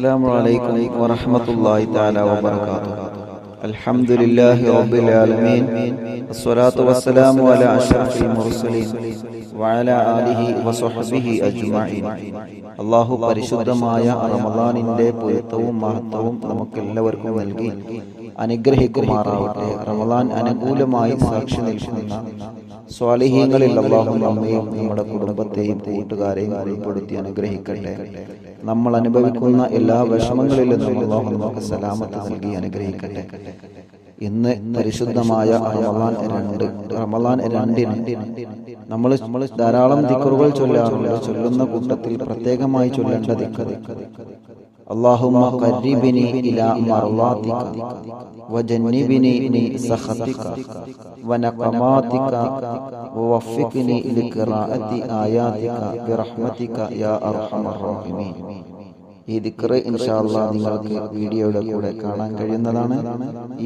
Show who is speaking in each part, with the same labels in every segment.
Speaker 1: السلام عليكم ورحمة الله تعالى وبركاته الحمد لله رب العالمين الصلاة والسلام على أشرف المرسلين وعلى آله وصحبه أجمعين അള്ളാഹു പരിശുദ്ധമായ റമദാനിന്റെ പൊരുത്തവും മഹത്വവും നമുക്കെല്ലാവർക്കും നൽകി അനുഗ്രഹിക്കുമാറാവട്ടെ റമദാൻ അനുകൂലമായി സാക്ഷി നിൽക്കുന്ന സ്വാലിഹീങ്ങളിൽ അള്ളാഹു നമ്മയും നമ്മുടെ കുടുംബത്തെയും കൂട്ടുകാരെയും ഉൾപ്പെടുത്തി അനുഗ്രഹിക്കട്ടെ. നമ്മൾ അനുഭവിക്കുന്ന എല്ലാ വിഷമങ്ങളിൽ നിന്നും അള്ളാഹു നമുക്ക് സലാമത്ത് നൽകി അനുഗ്രഹിക്കട്ടെ. ഇന്ന് പരിശുദ്ധമായ റമദാൻ രണ്ട്. റമദാൻ രണ്ടിന് നമ്മൾ നമ്മൾ ധാരാളം ദിക്കറുകൾ ചൊല്ലാറുണ്ട് ചൊല്ലുന്ന കൂട്ടത്തിൽ പ്രത്യേകമായി ചൊല്ലേണ്ട ദിക്കർ اللهم قربني إلى مرضاتك وجنبني من سخطك ونقماتك ووفقني لقراءة آياتك برحمتك يا أرحم الراحمين ഈ ദിക്കറ് ഇൻഷാല്ല നിങ്ങൾക്ക് വീഡിയോയുടെ കൂടെ കാണാൻ കഴിയുന്നതാണ്.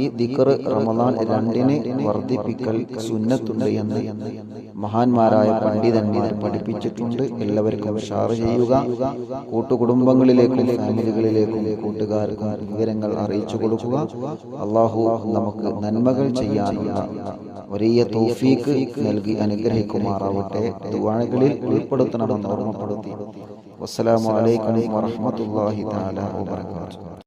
Speaker 1: ഈ ദിക്കറ് റമദാൻ രണ്ടിനെ വർദ്ധിപ്പിക്കൽ സുന്നത്തുണ്ട് എന്ന് മഹാന്മാരായ പണ്ഡിതന്മാർ പഠിപ്പിച്ചിട്ടുണ്ട്. എല്ലാവർക്കും ഷാർ ചെയ്യുക. കൂട്ടുകുടുംബങ്ങളിലേക്കും ഫാമിലികളിലേക്കും കൂട്ടുകാർക്കും വിവരങ്ങൾ അറിയിച്ചു കൊടുക്കുക. അള്ളാഹു നമുക്ക് നന്മകൾ ചെയ്യാനുള്ള വലിയ തോഫീക്ക് നൽകി അനുഗ്രഹിക്കുമാറാവട്ടെ. ദുവാണികളിൽ ഉൾപ്പെടുത്തണമെന്ന് ഓർമ്മപ്പെടുത്തി. വസ്സലാമു അലൈക്കും വറഹ്മത്തുള്ളാഹി തആല വബറകാതുഹു.